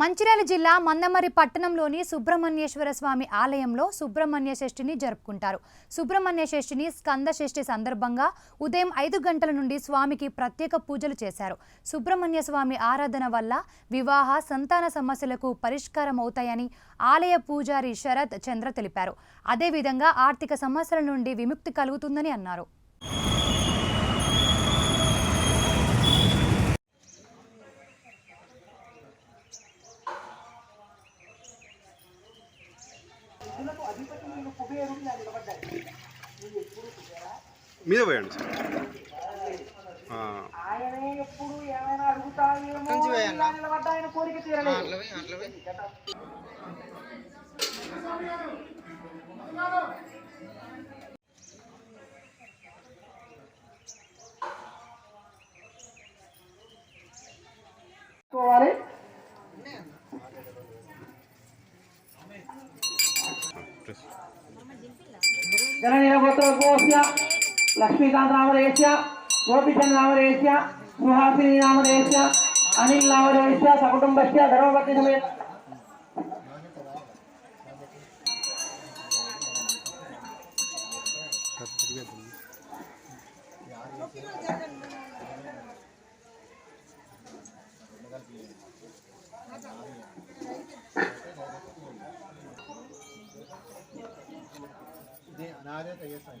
మంచిర్యాల జిల్లా మందమరి పట్టణంలోని సుబ్రహ్మణ్యేశ్వర స్వామి ఆలయంలో సుబ్రహ్మణ్య షష్ఠిని జరుపుకుంటారు. సుబ్రహ్మణ్య షష్ఠిని స్కంద షష్ఠి సందర్భంగా ఉదయం ఐదు గంటల నుండి స్వామికి ప్రత్యేక పూజలు చేశారు. సుబ్రహ్మణ్య స్వామి ఆరాధన వల్ల వివాహ సంతాన సమస్యలకు పరిష్కారం అవుతాయని ఆలయ పూజారి శరత్ చంద్ర తెలిపారు. అదేవిధంగా ఆర్థిక సమస్యల నుండి విముక్తి కలుగుతుందని అన్నారు. మీద పోయండి సార్. ఆ, ఆయనే ఎప్పుడు ఏమైనా అడుగుతాయేమో నిలబడ్డ ఆయన కోరిక తీరలేదు जननीरभोत्रोपोस्य लक्ष्मीकान्तनामधेयस्य गोपीचन्द्रनामधेयस्य सुहासिनीनामधेयस्य अनिलनामधेयस्य सकुटुम्बस्य धर्मपत्नीसमेत Thank you. आ जाए तो ये सही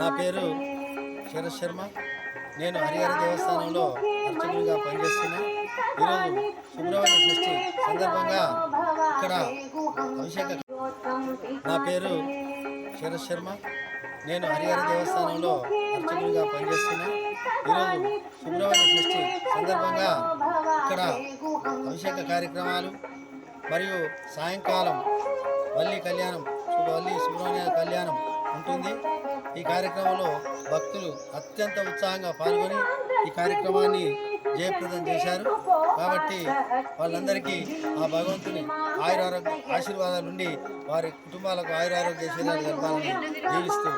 నా పేరు శరత్ శర్మ. నేను హరిహర దేవస్థానంలో అర్చకుడిగా పనిచేస్తున్నా. ఈరోజు సుబ్రహ్మణ్య షష్ఠి సందర్భంగా ఇక్కడ అభిషేక నా పేరు శరత్ శర్మ. నేను హరిహర దేవస్థానంలో అర్చకుడిగా పనిచేస్తున్నా. ఈరోజు సుబ్రహ్మణ్య షష్ఠి సందర్భంగా ఇక్కడ అభిషేక కార్యక్రమాలు మరియు సాయంకాలం వల్లి కళ్యాణం వల్లి సుబ్రహ్మణ్య కళ్యాణం ఉంటుంది. ఈ కార్యక్రమంలో భక్తులు అత్యంత ఉత్సాహంగా పాల్గొని ఈ కార్యక్రమాన్ని జయప్రదం చేశారు. కాబట్టి వాళ్ళందరికీ ఆ భగవంతుని ఆయురారోగ్య ఆశీర్వాదాల నుండి వారి కుటుంబాలకు ఆయురారోగ్య ఐశ్వర్యాలు జరపాలని జీవిస్తూ